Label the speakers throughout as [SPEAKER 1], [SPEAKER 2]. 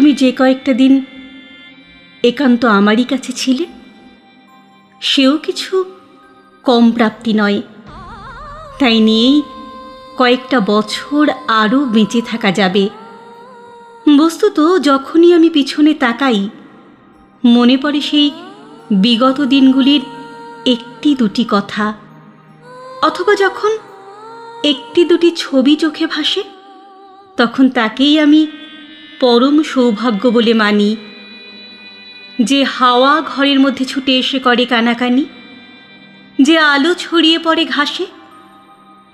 [SPEAKER 1] তুমি যে কয়েকটা দিন একান্ত আমারই কাছে ছিলে, সেও কিছু কম প্রাপ্তি নয়। তাই নিয়েই কয়েকটা বছর আরও বেঁচে থাকা যাবে। বস্তুত যখনই আমি পিছনে তাকাই, মনে পড়ে সেই বিগত দিনগুলির একটি দুটি কথা। অথবা যখন একটি দুটি ছবি চোখে ভাসে, তখন তাকেই আমি পরম সৌভাগ্য বলে মানি। যে হাওয়া ঘরের মধ্যে ছুটে এসে করে কানাকানি, যে আলো ছড়িয়ে পড়ে ঘাসে,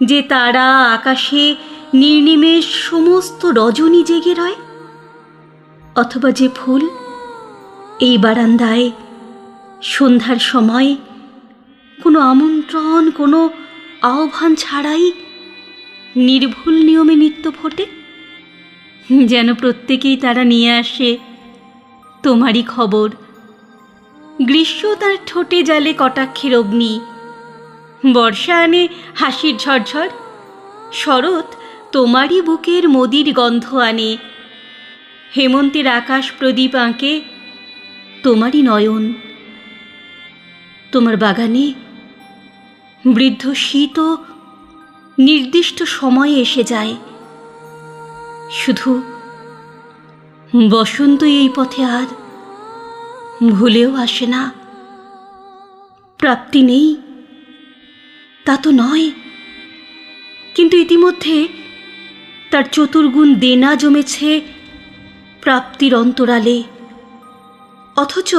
[SPEAKER 1] যে তারা আকাশে নির্নিমেষ সমস্ত রজনী জেগে রয়, অথবা যে ফুল এই বারান্দায় সন্ধ্যার সময় কোনো আমন্ত্রণ, কোনো আহ্বান ছাড়াই নির্ভুল নিয়মে নিত্য ফোটে। যেন প্রত্যেকেই তারা নিয়ে আসে। তোমারই খবর। গ্রীষ্ম তার ঠোঁটে জালে কটাক্ষের অগ্নি। বর্ষা আনে হাসির ঝরঝর। শরৎ তোমারই বুকের মদির গন্ধ আনে। হেমন্তের আকাশ প্রদীপ আঁকে তোমারই নয়ন। তোমার বাগানে বৃদ্ধ শীত নির্দিষ্ট সময়ে এসে যায়। শুধু বসন্ত এই পথে আর ভুলেও আসে না। প্রাপ্তি নেই, তা তো নয়। কিন্তু ইতিমধ্যে তার চতুর্গুণ দেনা জমেছে প্রাপ্তির অন্তরালে। অথচ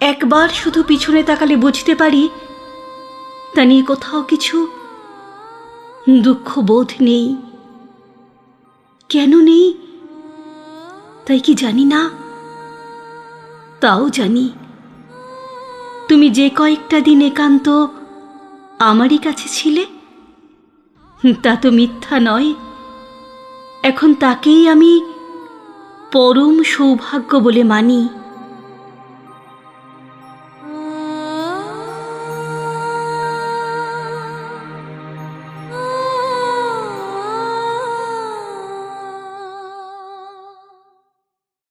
[SPEAKER 1] একবার শুধু পিছনে তাকালে বুঝতে পারি, তা নিয়ে কোথাও কিছু দুঃখ বোধ নেই। কেন নেই? তাই কি জানি না? তাও জানি। তুমি যে কয়েকটা দিন একান্ত আমারই কাছে ছিলে, তা তো মিথ্যা নয়। এখন তাকেই আমি পরম সৌভাগ্য বলে মানি।